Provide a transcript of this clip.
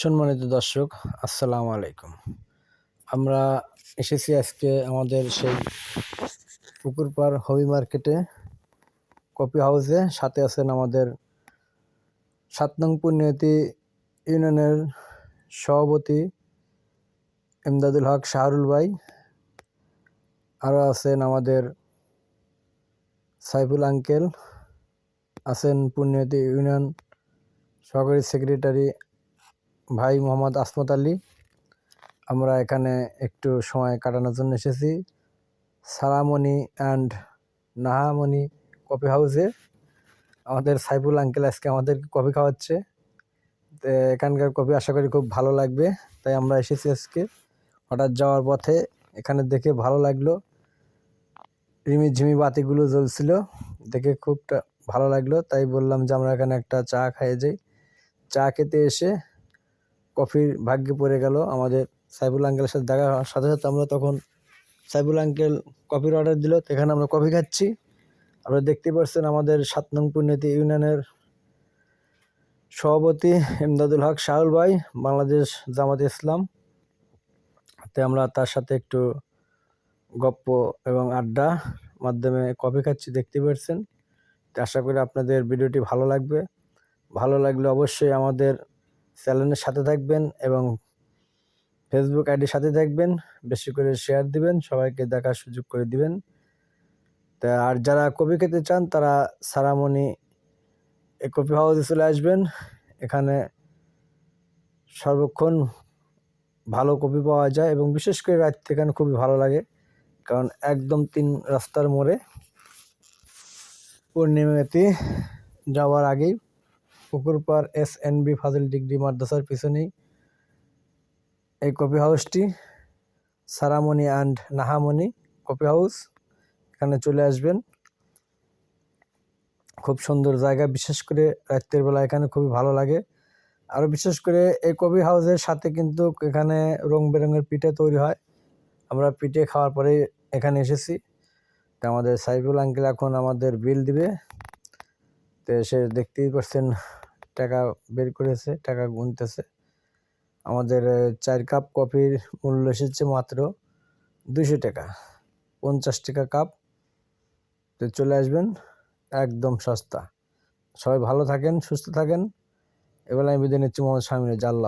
সম্মানিত দর্শক, আসসালামু আলাইকুম। আমরা এসেছি আজকে আমাদের সেই পুকুরপাড় হবি মার্কেটে, কপি হাউসে। সাথে আছেন আমাদের সাত নং পুণ্যতি ইউনিয়নের সভাপতি এমদাদুল হক শাহরুল ভাই। আরও আছেন আমাদের সাইফুল আঙ্কেল। আছেন পুণ্যতি ইউনিয়ন সহকারী সেক্রেটারি ভাই মোহাম্মদ আসমত আলী। আমরা এখানে একটু সময় কাটানোর জন্য এসেছি। সারামণি অ্যান্ড নাহামণি কফি হাউসে আমাদের সাইফুল আঙ্কেল আজকে আমাদের কফি খাওয়াচ্ছে। তো এখানকার কফি আশা করি খুব ভালো লাগবে। তাই আমরা এসেছি আজকে। হঠাৎ যাওয়ার পথে এখানে দেখে ভালো লাগল। রিমি ঝিমি বাতিগুলো জ্বলছিল। দেখে খুবটা ভালো লাগল। তাই বললাম যে আমরা এখানে একটা চা খাইয়ে যাই। চা খেতে এসে কফির ভাগ্যে পড়ে গেল। আমাদের সাইবুল আঙ্কেলের সাথে দেখা হওয়ার সাথে সাথে আমরা তখন সাইবুল আঙ্কেল কফির অর্ডার দিল তো এখানে আমরা কফি খাচ্ছি। আপনারা দেখতে পাচ্ছেন আমাদের সাত নং পুণ্যতি ইউনিয়নের সভাপতি এমদাদুল হক শাহুল ভাই, বাংলাদেশ জামাত ইসলাম। তে আমরা তার সাথে একটু গপ্প এবং আড্ডা মাধ্যমে কফি খাচ্ছি, দেখতে পাচ্ছেন। আশা করি আপনাদের ভিডিওটি ভালো লাগবে। ভালো লাগলে অবশ্যই আমাদের চ্যানেলের সাথে থাকবেন এবং ফেসবুক আইডির সাথে থাকবেন, বেশি করে শেয়ার দিবেন, সবাইকে দেখার সুযোগ করে দিবেন। তা আর যারা কপি খেতে চান, তারা সারামণি এই কপি হাউসে চলে আসবেন। এখানে সর্বক্ষণ ভালো কপি পাওয়া যায় এবং বিশেষ করে রাত্রে এখানে খুবই ভালো লাগে, কারণ একদম তিন রাস্তার মোড়ে পূর্ণিমাতে যাওয়ার আগেই পুকুরপাড় এস এন বি ফাজিল ডিগ্রি মাদ্রাসার পিছনেই এই কফি হাউসটি সারামণি অ্যান্ড নাহামণি কফি হাউস এখানে চলে আসবেন। খুব সুন্দর জায়গা, বিশেষ করে রাত্রের বেলা এখানে খুবই ভালো লাগে। আরও বিশেষ করে এই কফি হাউসের সাথে কিন্তু এখানে রং বেরঙের পিঠে তৈরি হয়। আমরা পিঠে খাওয়ার পরে এখানে এসেছি। তা আমাদের সাইফুল আঙ্কেল এখন আমাদের বিল দিবে। তো সে দেখতেই পাচ্ছেন টাকা বের করেছে, টাকা গুনতেছে। আমাদের চার কাপ কফির মূল্য এসেছে মাত্র দুশো টাকা, পঞ্চাশ টাকা কাপ। তো চলে আসবেন একদম সস্তা। সবাই ভালো থাকেন, সুস্থ থাকেন। এবার আমি বিদায় নিচ্ছি মোহাম্মদ শামির জাল্লা।